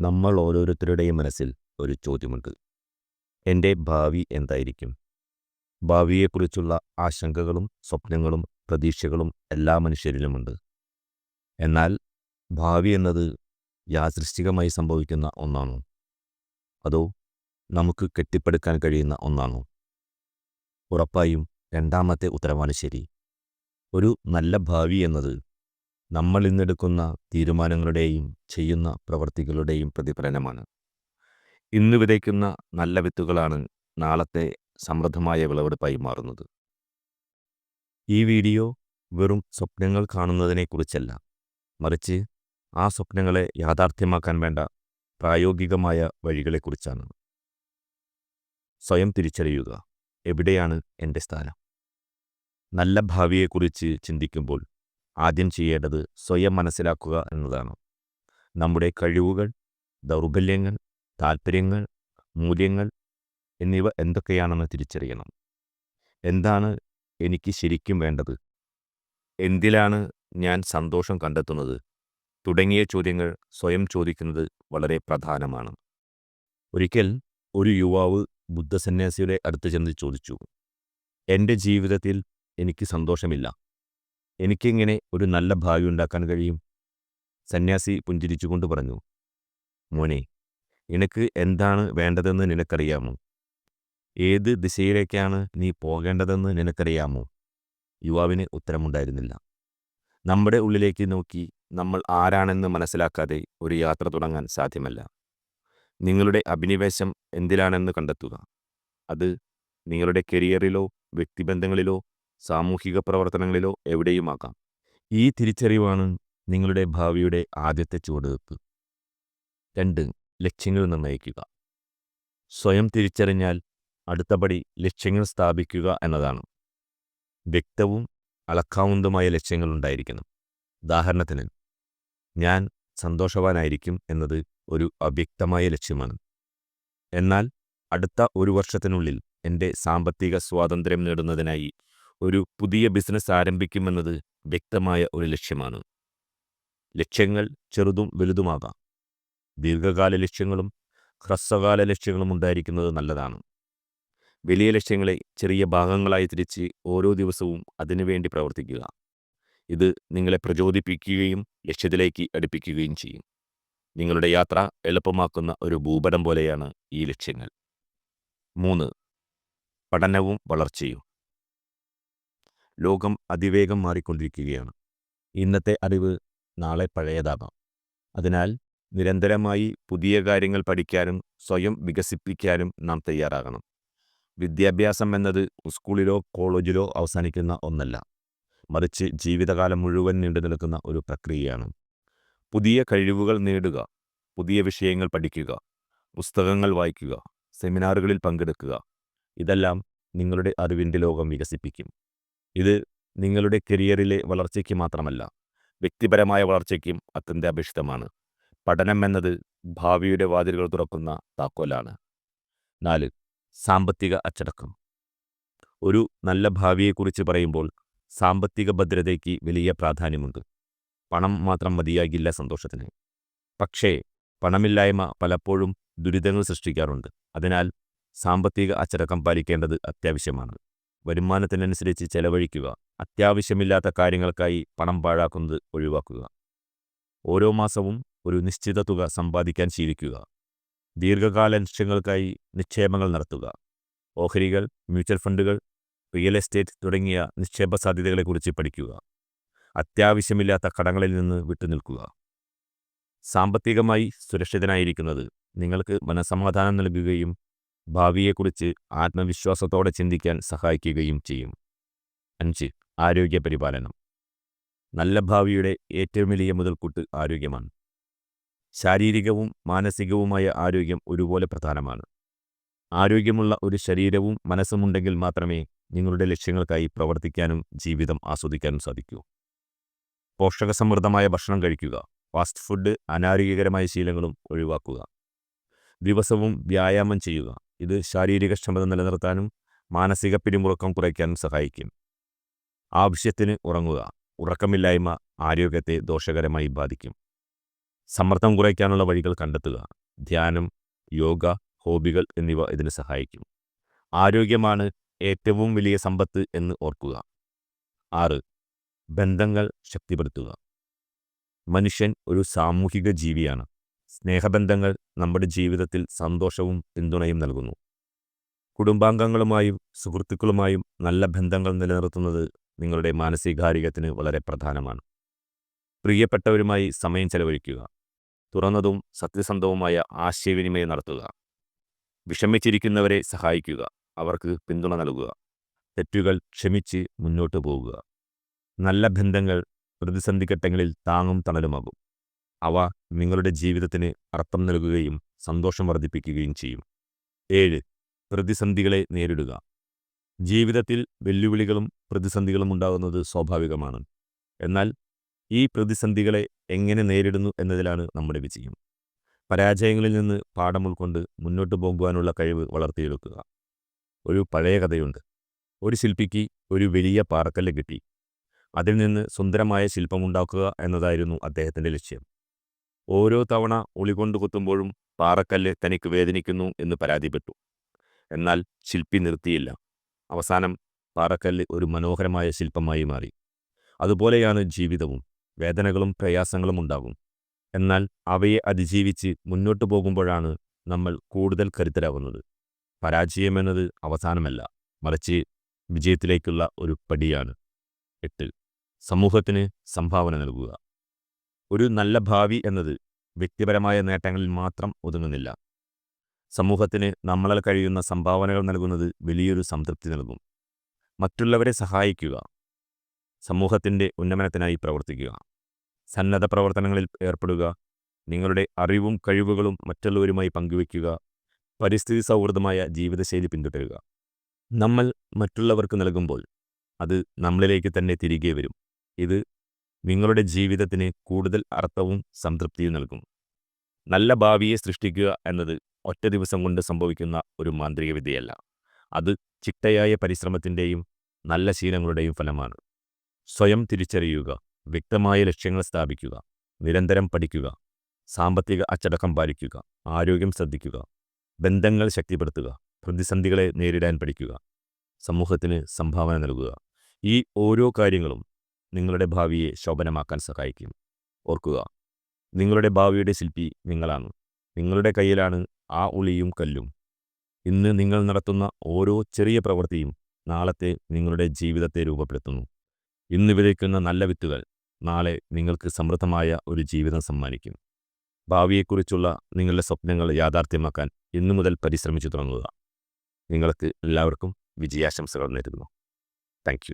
നമ്മൾ ഓരോരുത്തരുടെയും മനസ്സിൽ ഒരു ചോദ്യമുണ്ട്. എന്റെ ഭാവി എന്തായിരിക്കും? ഭാവിയെക്കുറിച്ചുള്ള ആശങ്കകളും സ്വപ്നങ്ങളും പ്രതീക്ഷകളും എല്ലാ മനുഷ്യരിലുമുണ്ട്. എന്നാൽ ഭാവി എന്നത് യാദൃശ്ചികമായി സംഭവിക്കുന്ന ഒന്നാണോ? അതോ നമുക്ക് കെട്ടിപ്പടുക്കാൻ കഴിയുന്ന ഒന്നാണോ? ഉറപ്പായും രണ്ടാമത്തെ ഉത്തരമാണ് ശരി. ഒരു നല്ല ഭാവി എന്നത് നമ്മൾ ഇന്നെടുക്കുന്ന തീരുമാനങ്ങളുടെയും ചെയ്യുന്ന പ്രവർത്തികളുടെയും പ്രതിഫലനമാണ്. ഇന്ന് വിതയ്ക്കുന്ന നല്ല വിത്തുകളാണ് നാളത്തെ സമൃദ്ധമായ വിളവെടുപ്പായി മാറുന്നത്. ഈ വീഡിയോ വെറും സ്വപ്നങ്ങൾ കാണുന്നതിനെക്കുറിച്ചല്ല. മറിച്ച് ആ സ്വപ്നങ്ങളെ യാഥാർത്ഥ്യമാക്കാൻ വേണ്ട പ്രായോഗികമായ വഴികളെക്കുറിച്ചാണ്. സ്വയം തിരിച്ചറിയുക. എവിടെയാണ് എന്റെ സ്ഥാനം? നല്ല ഭാവിയെക്കുറിച്ച് ചിന്തിക്കുമ്പോൾ ആദ്യം ചെയ്യേണ്ടത് സ്വയം മനസ്സിലാക്കുക എന്നതാണ്. നമ്മുടെ കഴിവുകൾ ദൗർബല്യങ്ങൾ താൽപ്പര്യങ്ങൾ മൂല്യങ്ങൾ എന്നിവ എന്തൊക്കെയാണെന്ന് തിരിച്ചറിയണം. എന്താണ് എനിക്ക് ശരിക്കും വേണ്ടത്? എന്തിലാണ് ഞാൻ സന്തോഷം കണ്ടെത്തുന്നത്? തുടങ്ങിയ ചോദ്യങ്ങൾ സ്വയം ചോദിക്കുന്നത് വളരെ പ്രധാനമാണ്. ഒരിക്കൽ ഒരു യുവാവ് ബുദ്ധസന്യാസിയുടെ അടുത്ത് ചെന്ന് ചോദിച്ചു എന്റെ ജീവിതത്തിൽ എനിക്ക് സന്തോഷമില്ല. എനിക്കെങ്ങനെ ഒരു നല്ല ഭാവി ഉണ്ടാക്കാൻ കഴിയും? സന്യാസി പുഞ്ചിരിച്ചുകൊണ്ട് പറഞ്ഞു. മോനെ എനിക്ക് എന്താണ് വേണ്ടതെന്ന് നിനക്കറിയാമോ? ഏത് ദിശയിലേക്കാണ് നീ പോകേണ്ടതെന്ന് നിനക്കറിയാമോ? യുവാവിന് ഉത്തരമുണ്ടായിരുന്നില്ല. നമ്മുടെ ഉള്ളിലേക്ക് നോക്കി നമ്മൾ ആരാണെന്ന് മനസ്സിലാക്കാതെ ഒരു യാത്ര തുടങ്ങാൻ സാധ്യമല്ല. നിങ്ങളുടെ അഭിനിവേശം എന്തിലാണെന്ന് കണ്ടെത്തുക. അത് നിങ്ങളുടെ കരിയറിലോ വ്യക്തിബന്ധങ്ങളിലോ സാമൂഹിക പ്രവർത്തനങ്ങളിലോ എവിടെയുമാകാം ഈ തിരിച്ചറിവാണ് നിങ്ങളുടെ ഭാവിയുടെ ആദ്യത്തെ ചുവടുവെപ്പ് രണ്ട് ലക്ഷ്യങ്ങൾ നിർണയിക്കുക. സ്വയം തിരിച്ചറിഞ്ഞാൽ അടുത്തപടി ലക്ഷ്യങ്ങൾ സ്ഥാപിക്കുക എന്നതാണ്. വ്യക്തവും അളക്കാവുന്നതുമായ ലക്ഷ്യങ്ങൾ ഉണ്ടായിരിക്കണം. ഉദാഹരണത്തിന് ഞാൻ സന്തോഷവാനായിരിക്കും എന്നത് ഒരു അവ്യക്തമായ ലക്ഷ്യമാണ്. എന്നാൽ അടുത്ത ഒരു വർഷത്തിനുള്ളിൽ എന്റെ സാമ്പത്തിക സ്വാതന്ത്ര്യം നേടുന്നതിനായി ഒരു പുതിയ ബിസിനസ് ആരംഭിക്കുമെന്നത് വ്യക്തമായ ഒരു ലക്ഷ്യമാണ്. ലക്ഷ്യങ്ങൾ ചെറുതും വലുതുമാകാം. ദീർഘകാല ലക്ഷ്യങ്ങളും ഹ്രസ്വകാല ലക്ഷ്യങ്ങളും ഉണ്ടായിരിക്കുന്നത് നല്ലതാണ്. വലിയ ലക്ഷ്യങ്ങളെ ചെറിയ ഭാഗങ്ങളായി തിരിച്ച് ഓരോ ദിവസവും അതിനുവേണ്ടി പ്രവർത്തിക്കുക. ഇത് നിങ്ങളെ പ്രചോദിപ്പിക്കുകയും ലക്ഷ്യത്തിലേക്ക് അടുപ്പിക്കുകയും ചെയ്യും. നിങ്ങളുടെ യാത്ര എളുപ്പമാക്കുന്ന ഒരു ഭൂപടം പോലെയാണ് ഈ ലക്ഷ്യങ്ങൾ. മൂന്ന്. പഠനവും വളർച്ചയും. ലോകം അതിവേഗം മാറിക്കൊണ്ടിരിക്കുകയാണ്. ഇന്നത്തെ അറിവ് നാളെ പഴയതാകാം. അതിനാൽ നിരന്തരമായി പുതിയ കാര്യങ്ങൾ പഠിക്കാനും സ്വയം വികസിപ്പിക്കാനും നാം തയ്യാറാകണം. വിദ്യാഭ്യാസം എന്നത് സ്കൂളിലോ കോളേജിലോ അവസാനിക്കുന്ന ഒന്നല്ല. മറിച്ച് ജീവിതകാലം മുഴുവൻ നീണ്ടു നിൽക്കുന്ന ഒരു പ്രക്രിയയാണ്. പുതിയ കഴിവുകൾ നേടുക പുതിയ വിഷയങ്ങൾ പഠിക്കുക പുസ്തകങ്ങൾ വായിക്കുക സെമിനാറുകളിൽ പങ്കെടുക്കുക ഇതെല്ലാം നിങ്ങളുടെ അറിവിന്റെ ലോകം വികസിപ്പിക്കും. ഇത് നിങ്ങളുടെ കരിയറിലെ വളർച്ചയ്ക്ക് മാത്രമല്ല വ്യക്തിപരമായ വളർച്ചയ്ക്കും അത്യന്താപേക്ഷിതമാണ് പഠനം എന്നത് ഭാവിയുടെ വാതിലുകൾ തുറക്കുന്ന താക്കോലാണ്. നാല് സാമ്പത്തിക അച്ചടക്കം. ഒരു നല്ല ഭാവിയെക്കുറിച്ച് പറയുമ്പോൾ സാമ്പത്തിക ഭദ്രതയ്ക്ക് വലിയ പ്രാധാന്യമുണ്ട്. പണം മാത്രം മതിയാകില്ല സന്തോഷത്തിന്. പക്ഷേ പണമില്ലായ്മ പലപ്പോഴും ദുരിതങ്ങൾ സൃഷ്ടിക്കാറുണ്ട്. അതിനാൽ സാമ്പത്തിക അച്ചടക്കം പാലിക്കേണ്ടത് അത്യാവശ്യമാണ്. വരുമാനത്തിനനുസരിച്ച് ചെലവഴിക്കുക. അത്യാവശ്യമില്ലാത്ത കാര്യങ്ങൾക്കായി പണം പാഴാക്കുന്നത് ഒഴിവാക്കുക. ഓരോ മാസവും ഒരു നിശ്ചിത തുക സമ്പാദിക്കാൻ ശീലിക്കുക. ദീർഘകാല ലക്ഷ്യങ്ങൾക്കായി നിക്ഷേപങ്ങൾ നടത്തുക. ഓഹരികൾ മ്യൂച്വൽ ഫണ്ടുകൾ റിയൽ എസ്റ്റേറ്റ് തുടങ്ങിയ നിക്ഷേപ സാധ്യതകളെക്കുറിച്ച് പഠിക്കുക. അത്യാവശ്യമില്ലാത്ത കടങ്ങളിൽ നിന്ന് വിട്ടുനിൽക്കുക. സാമ്പത്തികമായി സുരക്ഷിതനായിരിക്കുന്നത് നിങ്ങൾക്ക് മനസമാധാനം നൽകുകയും ഭാവിയെക്കുറിച്ച് ആത്മവിശ്വാസത്തോടെ ചിന്തിക്കാൻ സഹായിക്കുകയും ചെയ്യും. അഞ്ച്. ആരോഗ്യ പരിപാലനം. നല്ല ഭാവിയുടെ ഏറ്റവും വലിയ മുതൽക്കൂട്ട് ആരോഗ്യമാണ്. ശാരീരികവും മാനസികവുമായ ആരോഗ്യം ഒരുപോലെ പ്രധാനമാണ്. ആരോഗ്യമുള്ള ഒരു ശരീരവും മനസ്സുമുണ്ടെങ്കിൽ മാത്രമേ നിങ്ങളുടെ ലക്ഷ്യങ്ങൾക്കായി പ്രവർത്തിക്കാനും ജീവിതം ആസ്വദിക്കാനും സാധിക്കൂ. പോഷകസമൃദ്ധമായ ഭക്ഷണം കഴിക്കുക. ഫാസ്റ്റ് ഫുഡ് അനാരോഗ്യകരമായ ശീലങ്ങളും ഒഴിവാക്കുക. ദിവസവും വ്യായാമം ചെയ്യുക. ഇത് ശാരീരിക ക്ഷമത നിലനിർത്താനും മാനസിക പിരിമുറുക്കം കുറയ്ക്കാനും സഹായിക്കും. ആവശ്യത്തിന് ഉറങ്ങുക ഉറക്കമില്ലായ്മ ആരോഗ്യത്തെ ദോഷകരമായി ബാധിക്കും. സമ്മർദ്ദം കുറയ്ക്കാനുള്ള വഴികൾ കണ്ടെത്തുക ധ്യാനം യോഗ ഹോബികൾ എന്നിവ ഇതിന് സഹായിക്കും. ആരോഗ്യമാണ് ഏറ്റവും വലിയ സമ്പത്ത് എന്ന് ഓർക്കുക. ആറ് ബന്ധങ്ങൾ ശക്തിപ്പെടുത്തുക. മനുഷ്യൻ ഒരു സാമൂഹിക ജീവിയാണ്. സ്നേഹബന്ധങ്ങൾ നമ്മുടെ ജീവിതത്തിൽ സന്തോഷവും പിന്തുണയും നൽകുന്നു. കുടുംബാംഗങ്ങളുമായും സുഹൃത്തുക്കളുമായും നല്ല ബന്ധങ്ങൾ നിലനിർത്തുന്നത് നിങ്ങളുടെ മാനസികാരോഗ്യത്തിന് വളരെ പ്രധാനമാണ്. പ്രിയപ്പെട്ടവരുമായി സമയം ചെലവഴിക്കുക. തുറന്നതും സത്യസന്ധവുമായ ആശയവിനിമയം നടത്തുക. വിഷമിച്ചിരിക്കുന്നവരെ സഹായിക്കുക. അവർക്ക് പിന്തുണ നൽകുക. തെറ്റുകൾ ക്ഷമിച്ച് മുന്നോട്ടു പോകുക നല്ല ബന്ധങ്ങൾ പ്രതിസന്ധി ഘട്ടങ്ങളിൽ താങ്ങും തണലുമാകും. അവ നിങ്ങളുടെ ജീവിതത്തിന് അർത്ഥം നൽകുകയും സന്തോഷം വർദ്ധിപ്പിക്കുകയും ചെയ്യും. ഏഴ് പ്രതിസന്ധികളെ നേരിടുക. ജീവിതത്തിൽ വെല്ലുവിളികളും പ്രതിസന്ധികളും ഉണ്ടാകുന്നത് സ്വാഭാവികമാണ്. എന്നാൽ ഈ പ്രതിസന്ധികളെ എങ്ങനെ നേരിടുന്നു എന്നതിലാണ് നമ്മുടെ വിജയം. പരാജയങ്ങളിൽ നിന്ന് പാഠം ഉൾക്കൊണ്ട് മുന്നോട്ട് പോകുവാനുള്ള കഴിവ് വളർത്തിയെടുക്കുക. ഒരു പഴയ കഥയുണ്ട്. ഒരു ശില്പിക്ക് ഒരു വലിയ പാറക്കല്ല് കിട്ടി. അതിൽ നിന്ന് സുന്ദരമായ ശില്പമുണ്ടാക്കുക എന്നതായിരുന്നു അദ്ദേഹത്തിന്റെ ലക്ഷ്യം. ഓരോ തവണ ഉളികൊണ്ട് കുത്തുമ്പോഴും പാറക്കല്ല് തനിക്ക് വേദനിക്കുന്നു എന്ന് പരാതിപ്പെട്ടു. എന്നാൽ ശില്പി നിർത്തിയില്ല. അവസാനം പാറക്കല്ല് ഒരു മനോഹരമായ ശില്പമായി മാറി. അതുപോലെയാണ് ജീവിതവും. വേദനകളും പ്രയാസങ്ങളും ഉണ്ടാകും. എന്നാൽ അവയെ അതിജീവിച്ച് മുന്നോട്ടു പോകുമ്പോഴാണ് നമ്മൾ കൂടുതൽ കരുത്തരാകുന്നത്. പരാജയമെന്നത് അവസാനമല്ല മറിച്ച് വിജയത്തിലേക്കുള്ള ഒരു പടിയാണ്. എട്ട്. സമൂഹത്തിന് സംഭാവന നൽകുക. ഒരു നല്ല ഭാവി എന്നത് വ്യക്തിപരമായ നേട്ടങ്ങളിൽ മാത്രം ഒതുങ്ങുന്നില്ല. സമൂഹത്തിന് നമ്മളാൽ കഴിയുന്ന സംഭാവനകൾ നൽകുന്നത് വലിയൊരു സംതൃപ്തി നൽകും. മറ്റുള്ളവരെ സഹായിക്കുക. സമൂഹത്തിന്റെ ഉന്നമനത്തിനായി പ്രവർത്തിക്കുക. സന്നദ്ധ പ്രവർത്തനങ്ങളിൽ ഏർപ്പെടുക. നിങ്ങളുടെ അറിവും കഴിവുകളും മറ്റുള്ളവരുമായി പങ്കുവയ്ക്കുക. പരിസ്ഥിതി സൗഹൃദമായ ജീവിതശൈലി പിന്തുടരുക. നമ്മൾ മറ്റുള്ളവർക്ക് നൽകുമ്പോൾ അത് നമ്മളിലേക്ക് തന്നെ തിരികെ വരും. ഇത് നിങ്ങളുടെ ജീവിതത്തിന് കൂടുതൽ അർത്ഥവും സംതൃപ്തിയും നൽകും നല്ല ഭാവിയെ സൃഷ്ടിക്കുക എന്നത് ഒറ്റ ദിവസം കൊണ്ട് സംഭവിക്കുന്ന ഒരു മാന്ത്രിക വിദ്യയല്ല. അത് ചിട്ടയായ പരിശ്രമത്തിന്റെയും നല്ല ശീലങ്ങളുടെയും ഫലമാണ്. സ്വയം തിരിച്ചറിയുക വ്യക്തമായ ലക്ഷ്യങ്ങൾ സ്ഥാപിക്കുക നിരന്തരം പഠിക്കുക സാമ്പത്തിക അച്ചടക്കം പാലിക്കുക ആരോഗ്യം ശ്രദ്ധിക്കുക ബന്ധങ്ങൾ ശക്തിപ്പെടുത്തുക പ്രതിസന്ധികളെ നേരിടാൻ പഠിക്കുക സമൂഹത്തിന് സംഭാവന നൽകുക. ഈ ഓരോ കാര്യങ്ങളും നിങ്ങളുടെ ഭാവിയെ ശോഭനമാക്കാൻ സഹായിക്കും. ഓർക്കുക നിങ്ങളുടെ ഭാവിയുടെ ശില്പി നിങ്ങളാണ്. നിങ്ങളുടെ കയ്യിലാണ് ആ ഉളിയും കല്ലും. ഇന്ന് നിങ്ങൾ നടത്തുന്ന ഓരോ ചെറിയ പ്രവൃത്തിയും നാളത്തെ നിങ്ങളുടെ ജീവിതത്തെ രൂപപ്പെടുത്തുന്നു. ഇന്ന് വിതയ്ക്കുന്ന നല്ല വിത്തുകൾ നാളെ നിങ്ങൾക്ക് സമൃദ്ധമായ ഒരു ജീവിതം സമ്മാനിക്കും. ഭാവിയെക്കുറിച്ചുള്ള നിങ്ങളുടെ സ്വപ്നങ്ങൾ യാഥാർത്ഥ്യമാക്കാൻ ഇന്നു മുതൽ പരിശ്രമിച്ചു തുടങ്ങുക. നിങ്ങൾക്ക് എല്ലാവർക്കും വിജയാശംസകൾ നേരുന്നു. താങ്ക്